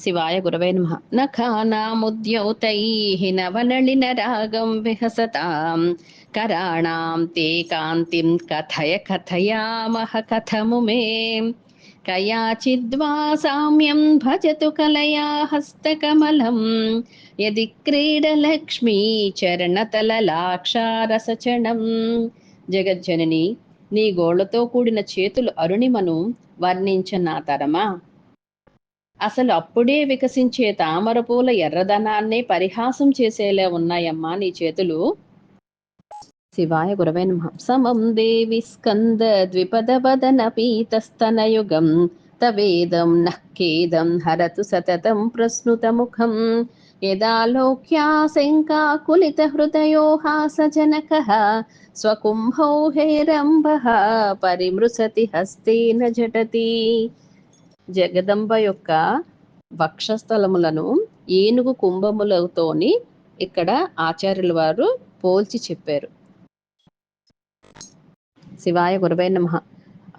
శివాయ గురవే నమ. నఖానాముద్యౌతైః నవనళిన రాగం విహసతాం. కరాణాం తే కాంతిం కథయ కథయామహ కథము మే. కయాచిద్వా సామ్యం భజతు కలయా హస్తకమలం. యది క్రీడలక్ష్మీ చరణతలలాక్షారసచణం. జగజ్జనని నీ గోళ్ళతో కూడిన చేతులు అరుణిమను వర్ణించిన నా తరమా? అసలు అప్పుడే వికసించే తామర పూల ఎర్రదనాన్నే పరిహాసం చేసేలా ఉన్నాయమ్మా నీ చేతులు. శివాయ గురవే నమ. సమం దేవి స్కంద ద్విపద వదన పీతస్తనయుగం. తవేదం నఃకేదం హరతు సతతం ప్రస్నుత ముఖం. యదాలోక్యా శంకాకులిత హృదయో హాసజనక స్వకుంభౌ హేరంభః. పరిమృశతి హస్తేన జటతి. జగదంబ యొక్క వక్షస్థలములను ఏనుగు కుంభములతోని ఇక్కడ ఆచార్యుల వారు పోల్చి చెప్పారు. శివాయ గురవే నమ.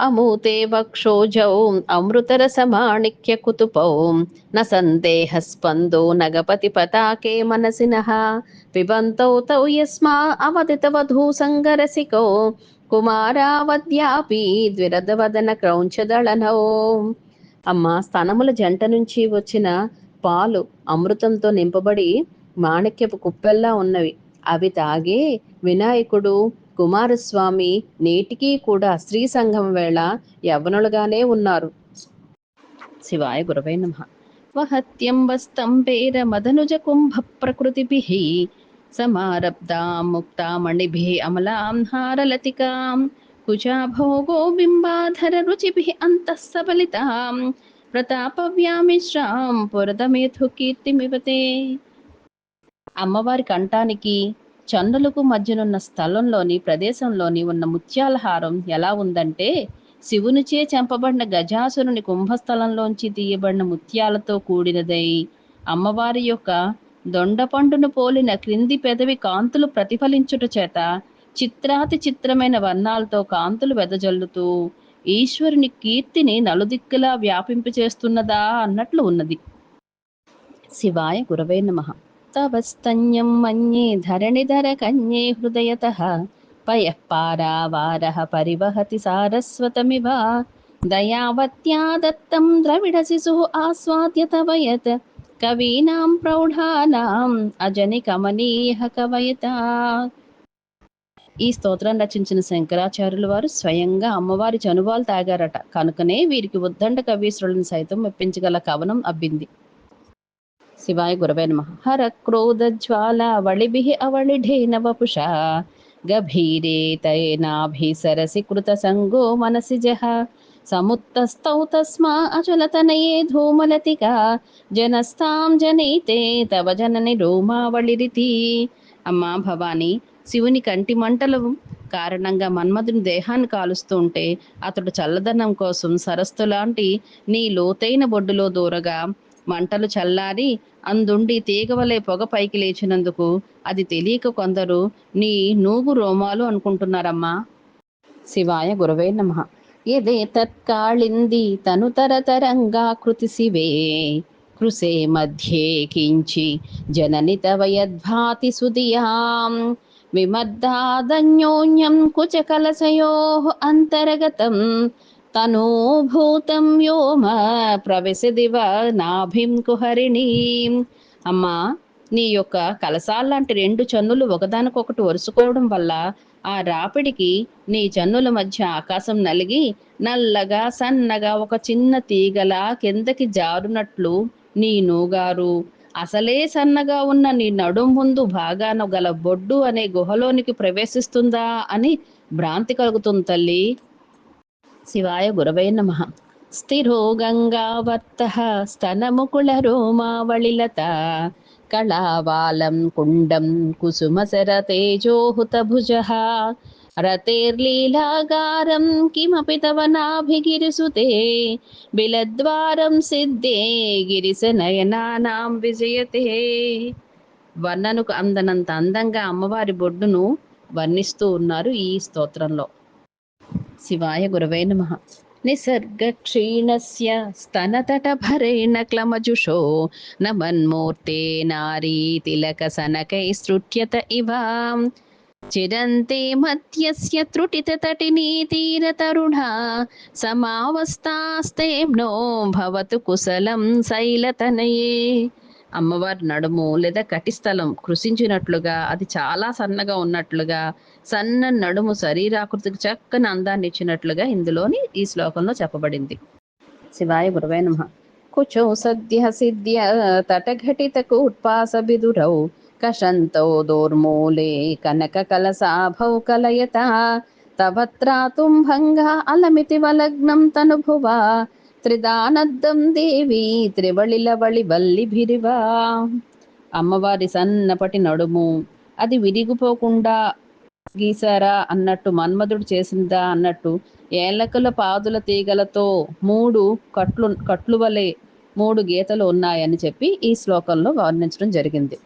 అమూతే వక్షోజౌ అమృతరసమాణిక్య కుతుపౌ న సందేహ స్పందో నగపతి పతాకే మనసిన. పిబంతౌ తౌ యస్మా అవదిత వధూ సంగరసికో. కుమారావద్యాపి ద్విరదవదన క్రౌంచదళనౌ. అమ్మ స్థనముల జంట నుంచి వచ్చిన పాలు అమృతంతో నింపబడి మాణిక్యపు కుప్పెల్లా ఉన్నవి. అవి తాగే వినాయకుడు కుమారస్వామి నేటికీ కూడా స్త్రీ సంఘం వేళ యవ్వనులుగానే ఉన్నారు. శివాయ గురవై నమ. వహత్యంబస్తంభేర మదనుజ కుంభ ప్రకృతిభిః సమారబ్ధా ముక్తామణిభి అమలాం హారలతికాం కుజాభోగో బింబాధర రుచిభిः అంతః సబలితాం ప్రతాపవ్యామిశ్రాం పురదమేథు కీర్తిమివతే అమ్మవారి కంఠానికి చన్నులకు మధ్యనున్న స్థలంలోని ప్రదేశంలోని ఉన్న ముత్యాల హారం ఎలా ఉందంటే శివునిచే చంపబడిన గజాసురుని కుంభస్థలంలోంచి తీయబడిన ముత్యాలతో కూడినదై అమ్మవారి యొక్క దొండపండును పోలిన క్రింది పెదవి కాంతులు ప్రతిఫలించుట చేత చిత్రాతి చిత్రమైన వర్ణాలతో కాంతులు వెదజల్లుతూ ఈశ్వరుని కీర్తిని నలుదిక్కులా వ్యాపింపచేస్తున్నదా అన్నట్లు ఉన్నది. శివాయ గురవే నమ. తవస్తన్యం మన్యే ధరణిధర కన్యే హృదయత. పయపారావారः పరివహతి సారస్వతమివ. దయావత్యా దత్తం ద్రవిడ శిశు ఆస్వాద్య తవయత్. కవీనాం ప్రౌఢానాం అజని కమనీయ కవయత. ఈ స్తోత్రం రచించిన శంకరాచార్యుల వారు స్వయంగా అమ్మవారి చనుబాలు తాగారట. కనుకనే వీరికి ఉద్దండ కవీశ్వరులను సైతం మెప్పించగల కవనం అబ్బింది. శివాయ గురవే నమ. హర క్రోధ జ్వాల వళిభి అవళిఢేన నవపుష. గభీరే తైనాభి సరసి కృత సంగో మనసి జహ. సముత్తస్థౌ తస్మా అచలతనయే ధూమలతిక. జనస్తాం జనైతే తవ జనని రోమావళిరితి అమ్మా భవాని శివుని కంటి మంటలు కారణంగా మన్మధుని దేహాన్ని కాలుస్తూ ఉంటే అతడు చల్లదనం కోసం సరస్సు లాంటి నీ లోతైన బొడ్డులో దూరగా మంటలు చల్లారి అందుండి తీగవలే పొగ పైకి లేచినందుకు అది తెలియక కొందరు నీ నూగు రోమాలు అనుకుంటున్నారమ్మా. శివాయ గురవే నమ. ఎదే తత్కాళింది తను తరతరంగా కృతి శివే కృసే మధ్యే కించి జనని వయద్భాతి సుధియా. సుదియాం విమద్దాదన్యోన్యం కుచకలశయో అంతర్గతం తనూభూతం వ్యోమ ప్రవిశదివ నాభిం కుహరిణీం అమ్మా నీ యొక్క కలసాల్లాంటి రెండు చన్నులు ఒకదానికొకటి వరుసుకోవడం వల్ల ఆ రాపిడికి నీ చన్నుల మధ్య ఆకాశం నలిగి నల్లగా సన్నగా ఒక చిన్న తీగలా కిందకి జారునట్లు నీ నూగారు అసలే సన్నగా ఉన్న నీ నడుం ముందు భాగాన గల బొడ్డు అనే గుహలోనికి ప్రవేశిస్తుందా అని భ్రాంతి కలుగుతుంది తల్లి. శివాయ గురవై నమ. స్థిరో గంగావర్త స్తనముకుళ రోమావళిలత. కళావాలం కుండం కుసుమసర తేజోహుత భుజ. రథేర్లీలాగారం కిమపి తవ నాభిగిరిసుతే బిలద్వారం సిద్ధే గిరిస నయనానాం విజయతే. వర్ణనకు అందనంత అందంగా అమ్మవారి బొడ్డును వర్ణిస్తూ ఉన్నారు ఈ స్తోత్రంలో. శివాయ గురవే నమ. నిసర్గక్షీణస్య స్తనతటభరేణ క్లమజుషో నమన్మూర్తే నారీ తిలకసనకైస్తృట్యత ఇవ. చిరంతే మధ్యస్య త్రుటితటినీ తీరతరుణా సమావస్థాస్తేమ్నో భవతు కుశలం శైలతనయే అమ్మవారి నడుము లేదా కటిస్థలం కృషించినట్లుగా అది చాలా సన్నగా ఉన్నట్లుగా సన్న నడుము శరీరాకృతికి చక్కని అందాన్ని ఇచ్చినట్లుగా ఇందులోని ఈ శ్లోకంలో చెప్పబడింది. శివాయ గురవే నమ. కుచో సద్య సిద్ధ్య తటఘటిత కూట్పాస బిదురౌ కషంతో దోర్మూలే కనక కలసాభౌ కలయత తవత్రాతుం భంగా అలమితి వలగ్నం తనుభువా త్రిదానద్దం దేవి త్రివళిలవళి వల్లిభిరివా అమ్మవారి సన్నపటి నడుము అది విరిగిపోకుండా గీసారా అన్నట్టు మన్మధుడు చేసిందా అన్నట్టు ఏలకల పాదుల తీగలతో మూడు కట్లు కట్లు వలె మూడు గీతలు ఉన్నాయని చెప్పి ఈ శ్లోకంలో వర్ణించడం జరిగింది.